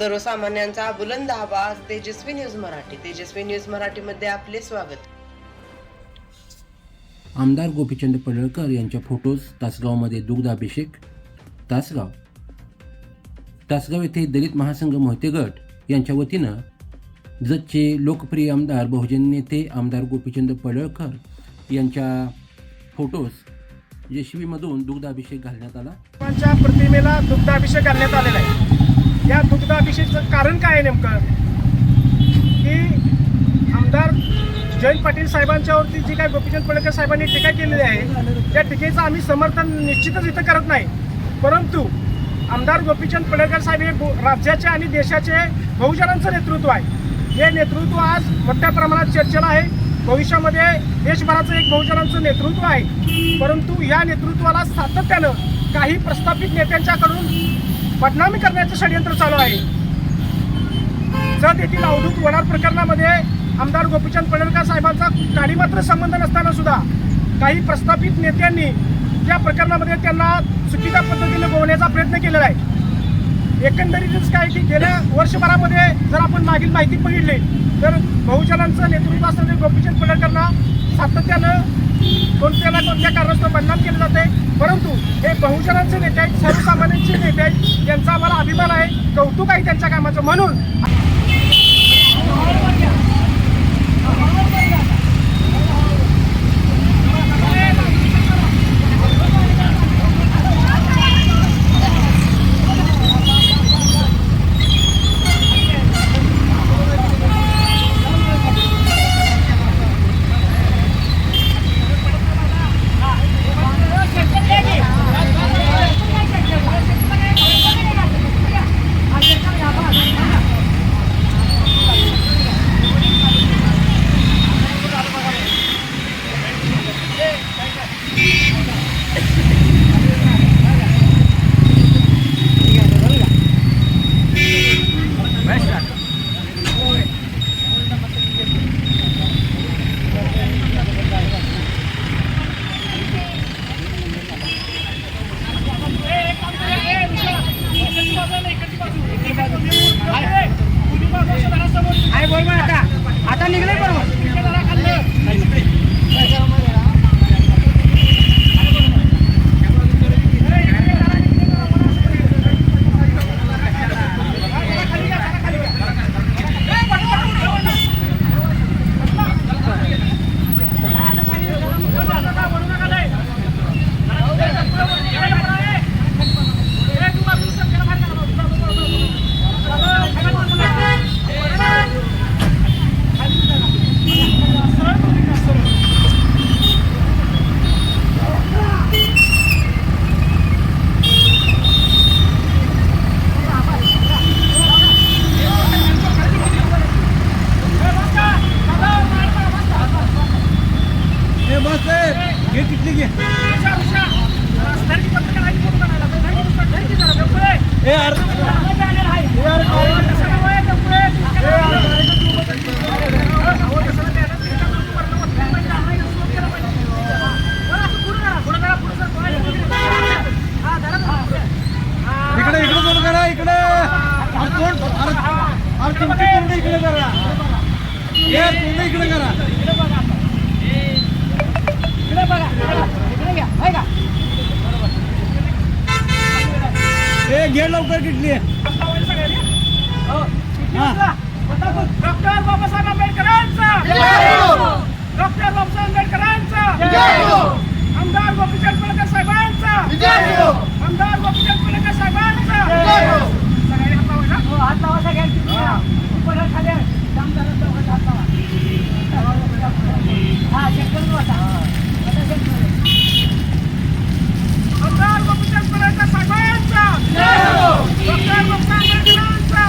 सर्वसामान्यांचा बुलंद आवाज तेजस्वी न्यूज मराठी. तेजस्वी न्यूज मराठीमध्ये आपले स्वागत. आमदार गोपीचंद पडळकर यांच्या फोटोज तासगावमध्ये दुग्धाभिषेक तासगाव. तासगाव येथे दलित महासंघ मोहिते गट यांच्या वतीनं जतचे लोकप्रिय आमदार बहुजन नेते आमदार गोपीचंद पडळकर यांच्या फोटोज जेशिबीमधून दुग्धाभिषेक घालण्यात आला. प्रतिमेला दुग्धाभिषेक करण्यात आलेला आहे. या दुग्धाभिषेकचं कारण काय आहे नेमकं? की आमदार जयंत पाटील साहेबांच्यावरती जी काय गोपीचंद पडळकर साहेबांनी टीका केलेली आहे त्या टीकेचं आम्ही समर्थन निश्चितच इथं करत नाही. परंतु आमदार गोपीचंद पडळकर साहेब हे राज्याचे आणि देशाचे बहुजनांचं नेतृत्व आहे. हे नेतृत्व आज मोठ्या प्रमाणात चर्चेला आहे. भविष्यामध्ये देशभराचं एक बहुजनांचं नेतृत्व आहे. परंतु या नेतृत्वाला सातत्यानं काही प्रस्थापित नेत्यांच्याकडून बदनामी करण्याचं षडयंत्र चालू आहे. जत येथील अवधूत वडार प्रकरणामध्ये आमदार गोपीचंद पडळकर साहेबांचा काही मात्र संबंध नसताना सुद्धा काही प्रस्थापित नेत्यांनी त्या प्रकरणामध्ये त्यांना चुकीच्या पद्धतीने गोवण्याचा प्रयत्न केलेला आहे. एकंदरीतच काय की गेल्या वर्षभरामध्ये जर आपण मागील माहिती बघितली तर बहुजनांचं नेतृत्व असलेले गोपीचंद पडळकरना सातत्यानं या कारणास्तव बदनाम केले जाते परंतु हे बहुजनांचे नेते आहेत सर्वसामान्यांचे नेते आहेत त्यांचा आम्हाला अभिमान आहे कौतुक आहे त्यांच्या कामाचं. म्हणून इकडे इकडे बोल करा इकडे. अरे कोण? अरे अरे तुमची तोंड इकडे करा हे तोंड इकडे करा. हे घे लवकर किटली. डॉक्टर बाबासाहेब आंबेडकरांचा डॉक्टर बाबासाहेब आंबेडकरांचा आमदार गोपीचंद पडळकर साहेबांचा आमदार गोपीचंद पडळकर साहेबांचा सगळ्यांनी हात लावा ना. आमदार गोपीचंद पडळकर साहेबांचा डॉक्टर बाबासाहेब आंबेडकरांचा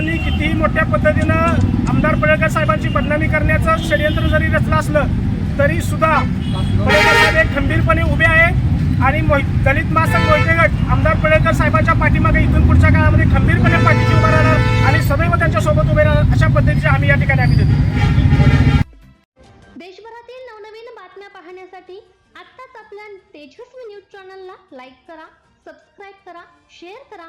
प्रस्थापितांनी कितीही मोठ्या पद्धतीनं आमदार पडळकर साहेबांची बदनामी करण्याचं षडयंत्र जरी रचलं असलं तरी सुद्धा पडळकर साहेब हे खंबीरपणे उभे आहे. आणि मोहि- दलित महासंघ मोहिते गट आमदार पडळकर साहेबांच्या पाठीमागे इथून पुढच्या काळामध्ये खंबीरपणे पाठीशी उभा राहणार आणि सदैव त्यांच्यासोबत उभे राहणार अशा पद्धतीचे आम्ही या ठिकाणी आम्ही देतो. देशभरातील नवनवीन बातम्या पाहण्यासाठी आत्ताच आपल्या तेजस्वी न्यूज चॅनलला लाईक करा सबस्क्राईब करा शेअर करा.